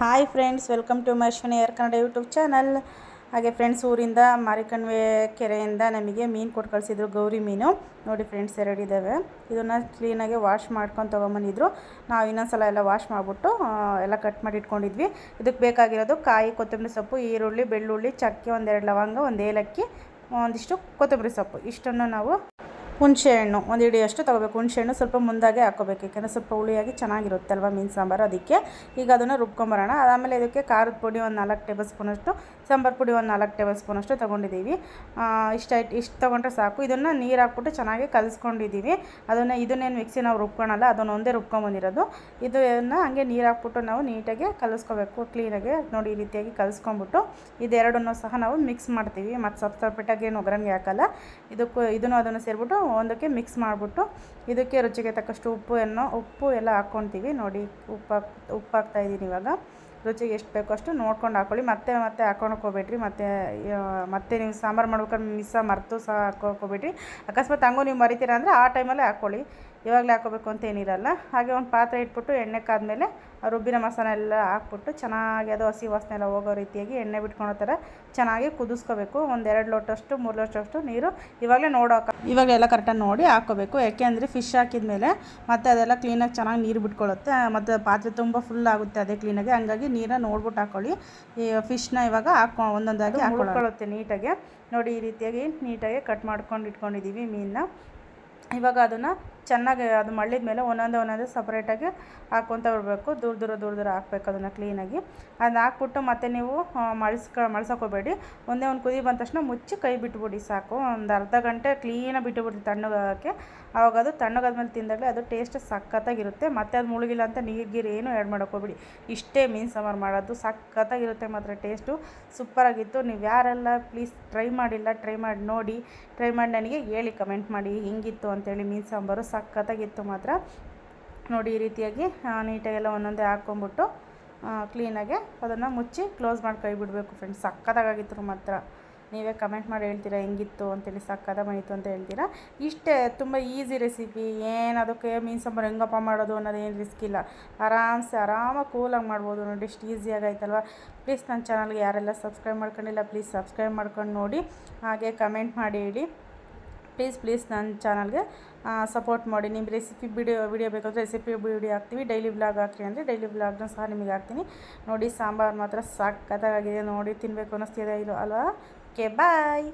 Hi friends, welcome to ಮಶ್ವಿನಿ ಏರ್ Kannada YouTube channel. ಹಾಗೆ ಫ್ರೆಂಡ್ಸ್, ಊರಿಂದ ಮಾರಿಕಣ್ವೆ ಕೆರೆಯಿಂದ ನಮಗೆ ಮೀನು ಕೊಟ್ಟು ಕಳಿಸಿದ್ರು, ಗೌರಿ ಮೀನು. ನೋಡಿ ಫ್ರೆಂಡ್ಸ್, ಎರಡು ಇದ್ದಾವೆ ಇದನ್ನು ಕ್ಲೀನಾಗಿ ವಾಶ್ ಮಾಡ್ಕೊಂಡು ತೊಗೊಂಬಂದಿದ್ರು. ನಾವು ಇನ್ನೊಂದು ಸಲ ಎಲ್ಲ ವಾಶ್ ಮಾಡಿಬಿಟ್ಟು ಎಲ್ಲ ಕಟ್ ಮಾಡಿ ಇಟ್ಕೊಂಡಿದ್ವಿ. ಇದಕ್ಕೆ ಬೇಕಾಗಿರೋದು ಕಾಯಿ, ಕೊತ್ತಂಬರಿ ಸೊಪ್ಪು, ಈರುಳ್ಳಿ, ಬೆಳ್ಳುಳ್ಳಿ, ಚಕ್ಕೆ ಒಂದೆರಡು ಲವಂಗ, ಒಂದು ಏಲಕ್ಕಿ, ಒಂದಿಷ್ಟು ಕೊತ್ತಂಬರಿ ಸೊಪ್ಪು. ಇಷ್ಟನ್ನು ನಾವು ಹುಣಸೆಹಣ್ಣು, ಒಂದು ಹಿಡಿಯಷ್ಟು ತೊಗೋಬೇಕು. ಹುಣಸೆಹಣ್ಣು ಸ್ವಲ್ಪ ಮುಂದಾಗೆ ಹಾಕೋಬೇಕು. ಯಾಕೆಂದರೆ ಸ್ವಲ್ಪ ಹುಳಿಯಾಗಿ ಚೆನ್ನಾಗಿರುತ್ತೆ ಅಲ್ವಾ ಮೀನು ಸಾಂಬಾರು ಅದಕ್ಕೆ. ಈಗ ಅದನ್ನು ರುಬ್ಕೊಂಬರೋಣ. ಆಮೇಲೆ ಇದಕ್ಕೆ ಖಾರದ ಪುಡಿ ಒಂದು ನಾಲ್ಕು ಟೇಬಲ್ ಸ್ಪೂನಷ್ಟು, ಸಾಂಬಾರು ಪುಡಿ ಒಂದು ನಾಲ್ಕು ಟೇಬಲ್ ಸ್ಪೂನಷ್ಟು ತೊಗೊಂಡಿದ್ದೀವಿ. ಇಷ್ಟು ಇಷ್ಟು ತೊಗೊಂಡ್ರೆ ಸಾಕು. ಇದನ್ನು ನೀರು ಹಾಕ್ಬಿಟ್ಟು ಚೆನ್ನಾಗಿ ಕಲಿಸ್ಕೊಂಡಿದ್ದೀವಿ. ಅದನ್ನು ಇದನ್ನೇನು ಮಿಕ್ಸಿ ನಾವು ರುಬ್ಕೊಳಲ್ಲ, ಅದನ್ನು ಒಂದೇ ರುಬ್ಕೊಂಬಂದಿರೋದು. ಇದನ್ನು ಹಂಗೆ ನೀರು ಹಾಕ್ಬಿಟ್ಟು ನಾವು ನೀಟಾಗಿ ಕಲಿಸ್ಕೋಬೇಕು. ಕ್ಲೀನಾಗಿ ನೋಡಿ ಈ ರೀತಿಯಾಗಿ ಕಲಿಸ್ಕೊಂಬಿಟ್ಟು ಇದೆರಡನ್ನೂ ಸಹ ನಾವು ಮಿಕ್ಸ್ ಮಾಡ್ತೀವಿ. ಮತ್ತು ಸ್ವಲ್ಪ ಸಪ್ರೇಟಾಗಿ ಏನು ಒಗ್ಗರಣೆ ಹಾಕಲ್ಲ. ಇದಕ್ಕೂ ಇದನ್ನು ಅದನ್ನು ಸೇರಿಬಿಟ್ಟು ಒಂದಕ್ಕೆ ಮಿಕ್ಸ್ ಮಾಡಿಬಿಟ್ಟು ಇದಕ್ಕೆ ರುಚಿಗೆ ತಕ್ಕಷ್ಟು ಉಪ್ಪು ಉಪ್ಪು ಎಲ್ಲ ಹಾಕ್ಕೊತೀವಿ. ನೋಡಿ, ಉಪ್ಪು ಹಾಕ್ ಹಾಕ್ತಾಯಿದ್ದೀನಿ ಇವಾಗ. ರುಚಿಗೆ ಎಷ್ಟು ಬೇಕೋ ಅಷ್ಟು ನೋಡ್ಕೊಂಡು ಹಾಕ್ಕೊಳ್ಳಿ ಮತ್ತೆ ಮತ್ತೆ ಹಾಕೊಳಕ್ಕೆ ಹೋಗ್ಬೇಡ್ರಿ. ಮತ್ತೆ ಮತ್ತೆ ನೀವು ಸಾಂಬಾರು ಮಾಡ್ಬೇಕಾದ್ರೆ ಮಿಸ್ಸ ಮರೆತು ಸಹ ಹಾಕೋಕೋಬೇಡ್ರಿ ಅಕಸ್ಮಾತ್ ಹಂಗೂ ನೀವು ಮರಿತೀರ ಅಂದರೆ ಆ ಟೈಮಲ್ಲೇ ಹಾಕ್ಕೊಳ್ಳಿ ಇವಾಗಲೇ ಹಾಕೋಬೇಕು ಅಂತ ಏನಿರಲ್ಲ. ಹಾಗೆ ಒಂದು ಪಾತ್ರೆ ಇಟ್ಬಿಟ್ಟು ಎಣ್ಣೆ ಕಾದ್ಮೇಲೆ ರುಬ್ಬಿನ ಮಸಾಲೆ ಎಲ್ಲ ಹಾಕ್ಬಿಟ್ಟು ಚೆನ್ನಾಗಿ ಅದು ಹಸಿ ವಾಸನೆ ಎಲ್ಲ ಹೋಗೋ ರೀತಿಯಾಗಿ ಎಣ್ಣೆ ಬಿಟ್ಕೊಳೋ ಥರ ಚೆನ್ನಾಗಿ ಕುದಿಸ್ಕೋಬೇಕು. ಒಂದು ಎರಡು ಲೋಟಷ್ಟು ಮೂರು ಲೋಟಷ್ಟು ನೀರು ಇವಾಗಲೇ ನೋಡೋಕೆ ಇವಾಗೆಲ್ಲ ಎಲ್ಲ ಕರೆಕ್ಟಾಗಿ ನೋಡಿ ಹಾಕ್ಕೋಬೇಕು. ಯಾಕೆಂದರೆ ಫಿಶ್ ಹಾಕಿದ ಮೇಲೆ ಮತ್ತೆ ಅದೆಲ್ಲ ಕ್ಲೀನಾಗಿ ಚೆನ್ನಾಗಿ ನೀರು ಬಿಟ್ಕೊಳ್ಳುತ್ತೆ. ಮತ್ತು ಪಾತ್ರೆ ತುಂಬ ಫುಲ್ ಆಗುತ್ತೆ ಅದೇ ಕ್ಲೀನಾಗಿ ಹಂಗಾಗಿ ನೀರನ್ನ ನೋಡ್ಬಿಟ್ಟು ಹಾಕ್ಕೊಳ್ಳಿ ಈ ಫಿಶ್ನ ಇವಾಗ ಹಾಕೊ ಒಂದೊಂದಾಗಿ ಹಾಕೊಳ್ಳುತ್ತೆ ನೀಟಾಗಿ. ನೋಡಿ ಈ ರೀತಿಯಾಗಿ ನೀಟಾಗಿ ಕಟ್ ಮಾಡ್ಕೊಂಡು ಇಟ್ಕೊಂಡಿದ್ದೀವಿ ಮೀನನ್ನ. ಇವಾಗ ಅದನ್ನು ಚೆನ್ನಾಗಿ ಅದು ಮಳ್ಳಿದ ಮೇಲೆ ಒಂದೊಂದೇ ಒಂದೊಂದೇ ಸಪ್ರೇಟಾಗಿ ಹಾಕ್ಕೊತ ಬರಬೇಕು. ದೂರ ದೂರ ದೂರ ದೂರ ಹಾಕ್ಬೇಕು ಅದನ್ನು ಕ್ಲೀನಾಗಿ ಅದನ್ನ ಹಾಕ್ಬಿಟ್ಟು ಮತ್ತೆ ನೀವು ಮಳ್ಸ್ಕ, ಮಳ್ಸೋಕೋಬೇಡಿ. ಒಂದೇ ಒಂದು ಕುದಿ ಬಂದ ತಕ್ಷಣ ಮುಚ್ಚಿ ಕೈ ಬಿಟ್ಬಿಡಿ ಸಾಕು. ಒಂದು ಅರ್ಧ ಗಂಟೆ ಕ್ಲೀನಾಗಿ ಬಿಟ್ಟುಬಿಡಿ ತಣ್ಣಗಾಗೋಕ್ಕೆ. ಆವಾಗ ಅದು ತಣ್ಣಗಾದ್ಮೇಲೆ ತಿಂದಾಗಲೇ ಅದು ಟೇಸ್ಟ್ ಸಖತ್ತಾಗಿರುತ್ತೆ. ಮತ್ತೆ ಅದು ಮುಳುಗಿಲ್ಲ ಅಂತ ನೀರು, ಗೀರು ಏನೂ ಆ್ಯಡ್ ಮಾಡೋಕ್ಕೋಗ್ಬೇಡಿ ಇಷ್ಟೇ ಮೀನು ಸಾಂಬಾರು ಮಾಡೋದು. ಸಖತ್ತಾಗಿರುತ್ತೆ ಮಾತ್ರ ಟೇಸ್ಟು ಸೂಪರಾಗಿತ್ತು ನೀವು ಯಾರೆಲ್ಲ ಪ್ಲೀಸ್ ಟ್ರೈ ಮಾಡಿಲ್ಲ ಟ್ರೈ ಮಾಡಿ ನೋಡಿ. ಟ್ರೈ ಮಾಡಿ ನನಗೆ ಹೇಳಿ ಕಮೆಂಟ್ ಮಾಡಿ. ಹೆಂಗಿತ್ತು ಅಂತೇಳಿ ಮೀನು ಸಾಂಬಾರು. ಸಖತ್ತಾಗಿತ್ತು ಮಾತ್ರ. ನೋಡಿ ಈ ರೀತಿಯಾಗಿ ನೀಟಾಗೆಲ್ಲ ಒಂದೊಂದೇ ಹಾಕ್ಕೊಂಬಿಟ್ಟು ಕ್ಲೀನಾಗೆ ಅದನ್ನು ಮುಚ್ಚಿ ಕ್ಲೋಸ್ ಮಾಡಿ ಕೈ ಬಿಡಬೇಕು ಫ್ರೆಂಡ್ಸ್ ಸಕ್ಕತ್ತಾಗಿತ್ತು ಮಾತ್ರ. ನೀವೇ ಕಮೆಂಟ್ ಮಾಡಿ ಹೇಳ್ತೀರಾ, ಹೆಂಗಿತ್ತು ಅಂತೇಳಿ ಸಕ್ಕದ ಬಂದಿತ್ತು ಅಂತ ಹೇಳ್ತೀರಾ? ಇಷ್ಟೇ, ತುಂಬ ಈಸಿ ರೆಸಿಪಿ ಏನು ಅದಕ್ಕೆ ಮೀನು ಸಾಂಬಾರು ಹೆಂಗಪ್ಪ ಮಾಡೋದು ಅನ್ನೋದು ಏನು ರಿಸ್ಕ್ ಇಲ್ಲ. ಆರಾಮ್ಸೆ ಆರಾಮಾಗಿ ಕೂಲಾಗಿ ಮಾಡ್ಬೋದು ನೋಡಿ, ಇಷ್ಟು ಈಸಿಯಾಗಿ ಆಯ್ತಲ್ವ ಪ್ಲೀಸ್ ನನ್ನ ಚಾನಲ್ಗೆ ಯಾರೆಲ್ಲ ಸಬ್ಸ್ಕ್ರೈಬ್ ಮಾಡ್ಕೊಂಡಿಲ್ಲ ಪ್ಲೀಸ್ ಸಬ್ಸ್ಕ್ರೈಬ್ ಮಾಡ್ಕೊಂಡು ನೋಡಿ, ಹಾಗೆ ಕಮೆಂಟ್ ಮಾಡಿ ಹೇಳಿ. ಪ್ಲೀಸ್ ಪ್ಲೀಸ್ ನನ್ನ ಚಾನಲ್ಗೆ ಸಪೋರ್ಟ್ ಮಾಡಿ. ನಿಮ್ಮ ರೆಸಿಪಿ ವಿಡಿಯೋ ವಿಡಿಯೋ ಬೇಕಾದರೆ ರೆಸಿಪಿ ವಿಡಿಯೋ ಹಾಕ್ತೀವಿ. ಡೈಲಿ ಬ್ಲಾಗ್ ಹಾಕ್ರಿ ಅಂದರೆ ಡೈಲಿ ವ್ಲಾಗ್ನ ಸಹ ನಿಮಗೆ ಹಾಕ್ತೀನಿ. ನೋಡಿ, ಸಾಂಬಾರು ಮಾತ್ರ ಸಾಕತ್ತಾಗಿದೆ ನೋಡಿ ತಿನ್ನಬೇಕು ಅನ್ನಿಸ್ತಿದೆ ಇದು ಅಲ್ವಾ? Okay bye